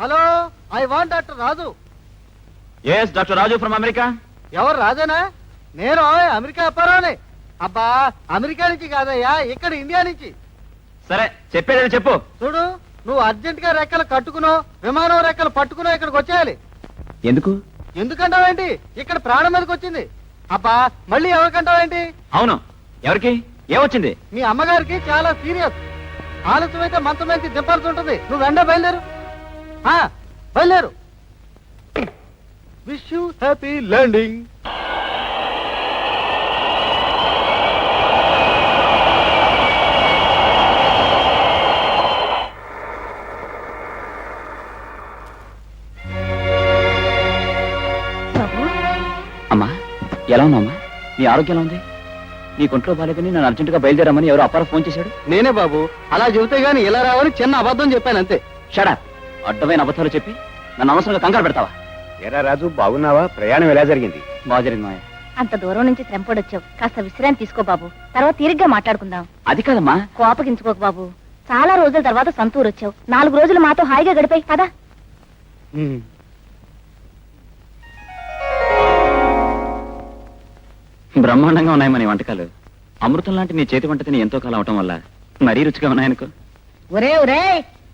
Hello I want doctor Raju. Yes doctor Raju from America ఎవరు రాజేనా? నేను America అప్పారావుని. అబ్బా అమెరికా నుంచి కాదయ్యా ఇక్కడ ఇండియా నుంచి. సరే చెప్పేది చెప్పు. చూడు నువ్వు అర్జెంట్గా రెక్కలు కట్టుకునో విమానం రెక్కలు పట్టుకునో ఇక్కడికి వచ్చేయాలి. ఎందుకు? ఎందుకంటావేంటి? ఇక్కడ ప్రాణం మీదకి వచ్చింది. అబ్బా మళ్ళీ ఎవరికంటావేంటి? అవును. ఎవరికి? ఏమొచ్చింది? మీ అమ్మగారికి చాలా సీరియస్. ఆలస్యం అయితే మంచం మీద దింపాల్సి ఉంటుంది. నువ్వు వెంట బయలుదేరు. బయలుదేరు. విష్ యూ హ్యాపీ ల్యాండింగ్ బాబు అమ్మా ఎలా ఉన్నావమ్మా నీ ఆరోగ్యం ఎలా ఉంది? నీ కొంట్లో బాలేదని నన్ను అర్జెంటుగా బయలుదేరమని ఎవరు అప్పారా ఫోన్ చేశాడు? నేనే బాబు అలా చెబితే గాని ఇలా రావని చిన్న అబద్ధం చెప్పాను అంతే. షడా అడ్డమైన అబద్ధాలు చెప్పి నన్ను అవసరంగా కంగారు పెడతావా? ఎరా రాజు బాగున్నావా? ప్రయాణం ఎలా జరిగింది? బాగా జరిగింది మాయ అంత దూరం నుంచి శ్రమపడొచ్చావు కాస్త విశ్రాంతి తీసుకో బాబు. తర్వాత తీరిగ్గా మాట్లాడుకుందాం. అది కాదమ్మా. కోపగించుకోకు బాబు. చాలా రోజుల తర్వాత సంతూరు వచ్చావు. నాలుగు రోజులు మాతో హాయిగా గడిపాయి. పదా. బ్రహ్మాండంగా ఉన్నాయి మన వంటకాలు. అమృతం లాంటి నీ చేతి వంట తిని ఎంతో కాలం అవటం వల్ల మరీ రుచిగా ఉన్నాయనుకో. ఒరే ఒరే!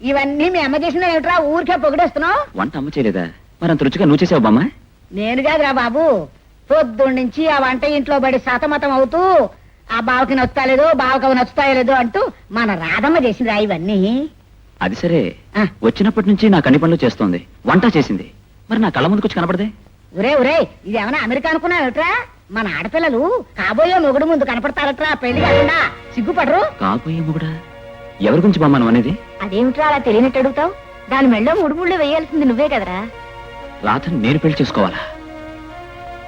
ఇవన్నీ మీ అమ్మ చేసిన ఏమిట్రా? ఊరికే పొగిడేస్తున్నావు? వంట అమ్మ చేయలేదా? మరి అంత రుచిగా నువ్వు చేసావు బామ్మ? నేను కాదురా బాబు. పొద్దున్న నుంచి ఆ వంట ఇంట్లో పడి సతమతం అవుతూ ఆ బావకి నచ్చుతాలేదు బావకి నచ్చుతాయో లేదో అంటూ మన రాధమ్మ చేసిందిరా ఇవన్నీ. అది సరే. ఆ. వచ్చినప్పటి నుంచి నా కన్ని పనులు చేస్తోంది. వంట చేసింది. మరి నా కళ్ళ ముందుకు వచ్చి కనపడదే? ఒరే ఒరే ఇది ఏమైనా అమెరికా అనుకున్నావు ఏమిట్రా? మన ఆడపిల్లలు కాబోయే మొగుడు ముందు కనపడతారట్రా పెళ్ళి కాకుండా. సిగ్గుపడరు? కాపోయే మొగుడా? ఎవరి గురించి బామ్మ అనేది? అదేమిట్రా అలా తెలియనట్టు అడుగుతావు? దాని మెళ్ళో ముడు ముళ్ళు వేయాల్సింది నువ్వే కదరా. రాధని నేను పెళ్ళి చేసుకోవాలా?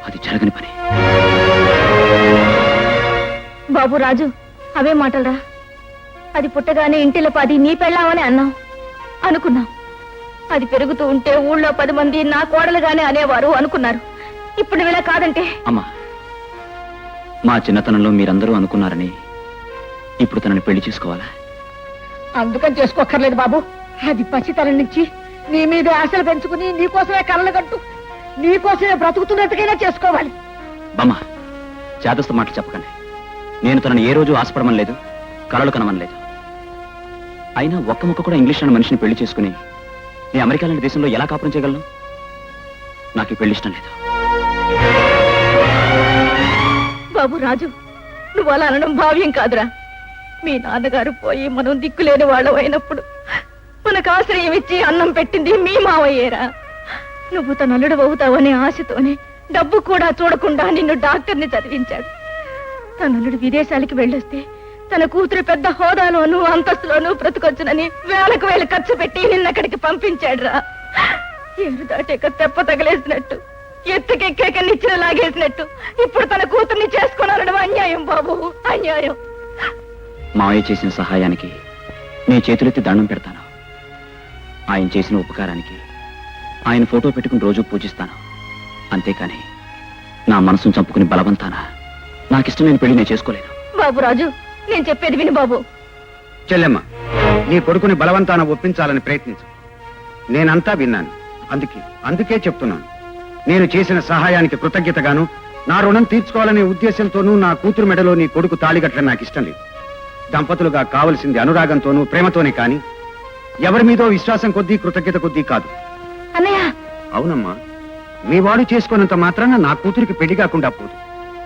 అది జరగని పని. బాబు రాజు అవే మాటలరా. అది పుట్టగానే ఇంటిలో పది నీ పెళ్ళామని అన్నాం. అనుకున్నాం. అది పెరుగుతూ ఉంటే ఊళ్ళో పది మంది నా కోడలుగానే అనేవారు అనుకున్నారు. ఇప్పుడు ఇలా కాదంటే? అమ్మా మా చిన్నతనంలో మీరందరూ అనుకున్నారని ఇప్పుడు తనని పెళ్ళి చేసుకోవాలా? అందుకని చేసుకోక్కర్లేదు బాబు. అది పసితనం నుంచి నీ మీద ఆశలు పెంచుకుని నీకోసమే కళ్ళలు కట్టు నీకోసమే బ్రతుకుతున్నట్టుకైనా చేసుకోవాలి. బామ్మ చేదస్తు మాటలు చెప్పకండి. నేను తనని ఏ రోజు ఆశపడమని లేదు కలలు కనమని లేదు. అయినా ఒక్క ముక్క కూడా ఇంగ్లీష్ అనే మనిషిని పెళ్ళి చేసుకుని నేను అమెరికా లాంటి దేశంలో ఎలా కాపురం చేయగలను? నాకు ఈ పెళ్ళి ఇష్టం లేదు. బాబు రాజు నువ్వు అలా అనడం భావ్యం కాదురా. మీ నాన్నగారు పోయి మనం దిక్కులేని వాళ్ళం అయినప్పుడు మనకు ఆశ్రయం ఇచ్చి అన్నం పెట్టింది మీ మావయ్యేరా. నువ్వు తన అల్లుడు అవుతావనే ఆశతోనే డబ్బు కూడా చూడకుండా నిన్ను డాక్టర్ని చదివించాడు. తన అల్లుడు విదేశాలకి వెళ్ళొస్తే తన కూతురు పెద్ద హోదాలోనూ అంతస్తులోనూ బ్రతుకొచ్చునని వేలకు వేలు ఖర్చు పెట్టి నిన్నక్కడికి పంపించాడురా. ఏరు దాటాక తెప్ప తగిలేసినట్టు ఎత్తుకెక్కాక నిచ్చిన లాగేసినట్టు ఇప్పుడు తన కూతుర్ని చేసుకున్నారడం అన్యాయం బాబు అన్యాయం. మావయ్య చేసిన సహాయానికి నీ చేతులెత్తి దండం పెడతాను. ఆయన చేసిన ఉపకారానికి ఆయన ఫోటో పెట్టుకుని రోజు పూజిస్తాను. అంతేకాని నా మనసును చంపుకుని బలవంతాన నాకిష్టం నేను పెళ్ళి నేను చేసుకోలేను. బాబు రాజు నేను చెప్పేది విను బాబు. చెల్లెమ్మ నీ కొడుకుని బలవంతాన ఒప్పించాలని ప్రయత్నించు. నేనంతా విన్నాను. అందుకే అందుకే చెప్తున్నాను. నేను చేసిన సహాయానికి కృతజ్ఞతగాను నా రుణం తీర్చుకోవాలనే ఉద్దేశంతోనూ నా కూతురు మెడలో నీ కొడుకు తాళిగట్టడం నాకు ఇష్టం లేదు. దంపతులుగా కావలసింది అనురాగంతోనూ ప్రేమతోనే కాని ఎవరి మీదో విశ్వాసం కొద్దీ కృతజ్ఞత కొద్దీ కాదు. అన్నయ్య! అవునమ్మా మీ వాడు చేసుకున్నంత మాత్రాన నా కూతురికి పెళ్ళి కాకుండా పోదు.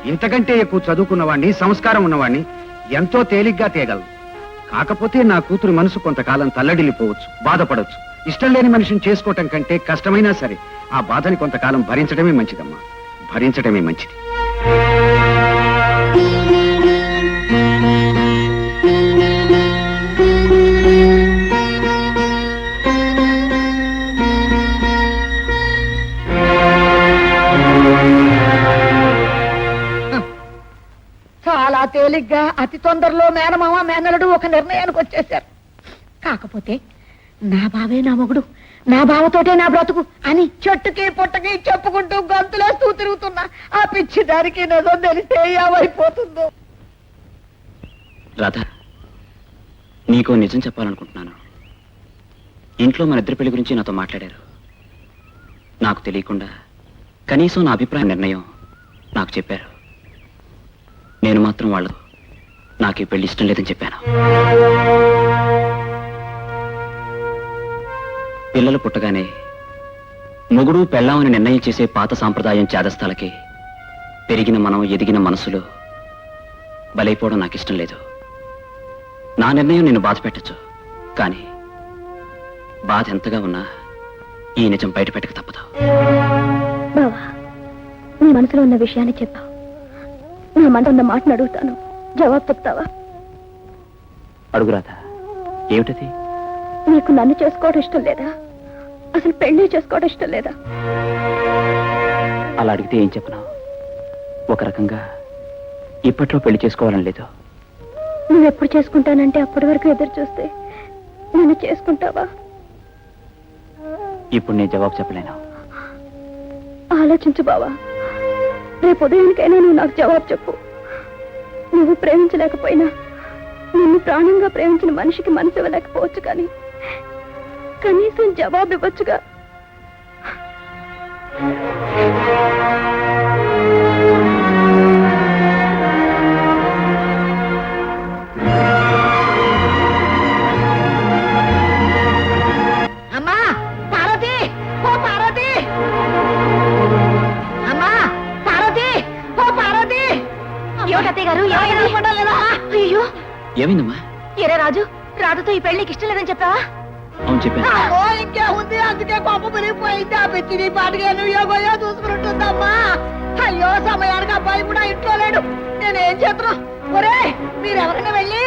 ఇంతకంటే ఎక్కువ చదువుకున్నవాణ్ణి సంస్కారం ఉన్నవాణ్ణి ఎంతో తేలిగ్గా తేగలదు కాకపోతే నా కూతురు మనసు కొంతకాలం తల్లడిల్లిపోవచ్చు బాధపడవచ్చు ఇష్టం లేని మనిషిని చేసుకోవటం కంటే కష్టమైనా సరే ఆ బాధని కొంతకాలం భరించడమే మంచిదమ్మా. భరించడమే మంచిది. చాలా తేలిగ్గా అతి తొందరలో మేనమామ మేనలుడు ఒక నిర్ణయానికి వచ్చేశారు. కాకపోతే నా బావే నా మొగుడు నా బావతోటే నా బ్రతుకు అని చెట్టుకి పుట్టకి చెప్పుకుంటూ గంతులేస్తూ తిరుగుతున్నా. ఆ పిచ్చి దానికి నిజం తెలిస్తే ఏమైపోతుందో? రాధ నీకు నిజం చెప్పాలనుకుంటున్నాను. ఇంట్లో మన ఇద్దరి పెళ్ళి గురించి నాతో మాట్లాడారు. నాకు తెలియకుండా కనీసం నా అభిప్రాయ నిర్ణయం నాకు చెప్పారు. మాత్రం వాళ్ళు నాకు ఈ పెళ్ళి ఇష్టం లేదని చెప్పాను. పిల్లలు పుట్టగానే మొగుడు పెళ్ళామని నిర్ణయం చేసే పాత సాంప్రదాయం చేదస్థాలకి పెరిగిన మనం ఎదిగిన మనసులు బలైపోవడం నాకు ఇష్టం లేదు. నా నిర్ణయం నేను బాధ పెట్టచ్చు. కానీ బాధ ఎంతగా ఉన్నా ఈ నిజం బయట పెట్టక తప్పదు. బావా నీ మనసులో ఉన్న విషయాన్ని చెప్పావు. నా మనసు ఉన్న మాటను అడుగుతాను. జవాబు చెప్తావా? అడుగురాదా ఏమిటది? నీకు నన్ను చేసుకోవడం ఇష్టం లేదా? అసలు పెళ్ళి చేసుకోవడం ఇష్టం లేదా? అలా అడిగితే ఏం చెప్పను? ఒక రకంగా ఇప్పట్లో పెళ్ళి చేసుకోవాలని లేదు. నువ్వు ఎప్పుడు చేసుకుంటానంటే అప్పటి వరకు ఎదురు చూస్తే నన్ను చేసుకుంటావా? ఇప్పుడు నేను జవాబు చెప్పలేను. ఆలోచించు బావా. రేపు ఉదయానికైనా నువ్వు నాకు జవాబు చెప్పు. నువ్వు ప్రేమించలేకపోయినా నిన్ను ప్రాణంగా ప్రేమించిన మనిషికి మనసు ఇవ్వలేకపోవచ్చు కానీ కనీసం జవాబు ఇవ్వచ్చుగా. గారు అయ్యో. ఏమైందమ్మా? ఎరే రాజు రాజుతో ఈ పెళ్ళికి ఇష్టం లేదని చెప్పావా? అవును చెప్పాను. ఓ ఇంకే ఉంది అందుకే కోప మునిగిపోయింది ఆ పిచ్చి నీ పాటిగా నువ్వు యోగయో చూసుకుంటుందమ్మా అయ్యో సమయానికి అబ్బాయి కూడా ఇంట్లో లేడు. నేనేం ఒరే మీరెవరైనా వెళ్ళి?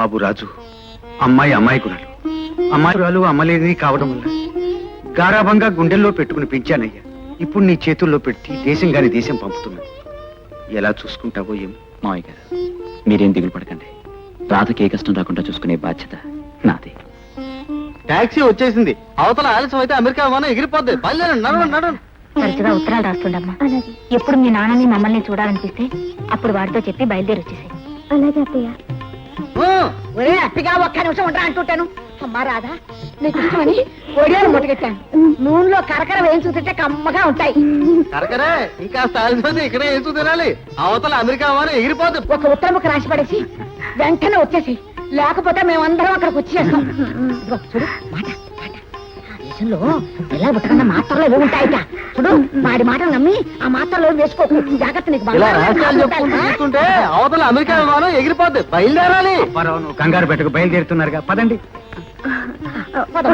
బాబు రాజు. అమ్మాయి అమాయకురాలు. అమాయకురాలు అమ్మలేని కావడం వల్ల గారాభంగా గుండెల్లో పెట్టుకుని పెంచానయ్యా. ఇప్పుడు నీ చేతుల్లో పెట్టి దేశం గాని దేశం పంపుతున్నాను ఎలా చూసుకుంటావో ఏం మావయ్య గారు మీరేం దిగులు పడకండి. రాధకి ఏ కష్టం రాకుండా చూసుకునే బాధ్యత నాది. టాక్సీ వచ్చేసింది. అవతల ఆలస్యం అయితే అమెరికా విమానం ఎగిరిపోద్ది. బయలుదేరండి నడవండి నడవండి. తరచుగా ఉత్తరాలు రాస్తుండమ్మా ఎప్పుడు మీ నాన్నని మమ్మల్ని చూడాలనిపిస్తే అప్పుడు వాడితో చెప్పి బయలుదేరి వచ్చేసాయి. అలాగే అత్తయ్య. ఒరే అట్టిగా ఒక్క నిమిషం ఉండరా అంటుంటాను. అమ్మా రాధా నీకు ఇష్టమని ఒడియాలు ముట్టగెట్టాను నూనెలో కరకర వేయించుతుంటే కమ్మగా ఉంటాయి. కరకరే ఇంకా ఇక్కడే వేసు తినాలి. అవతల అమెరికా విమానం ఎగిరిపోద్ది ఒక ఉత్తరం ముక్క రాసి పడేసి వెంటనే వచ్చేసి లేకపోతే మేమందరం అక్కడికి వచ్చేస్తాం. ఇదిగో చూడు మాట. మాట ఆ దేశంలో పిల్లలు పుట్టకుండా మాత్రలు ఏవి ఉంటాయట. చూడు వాడి మాటలు నమ్మి ఆ మాత్రలు వేసుకోకు. జాగ్రత్త నీకు ఇలా రహస్యాలు చెప్పుకుంటూ? చూస్తుంటే అవతల అమెరికా విమానం ఎగిరిపోద్ది. బయలుదేరాలి. నువ్వు కంగారు పెట్టకు బయలుదేరుతున్నారుగా. పదండి. పద.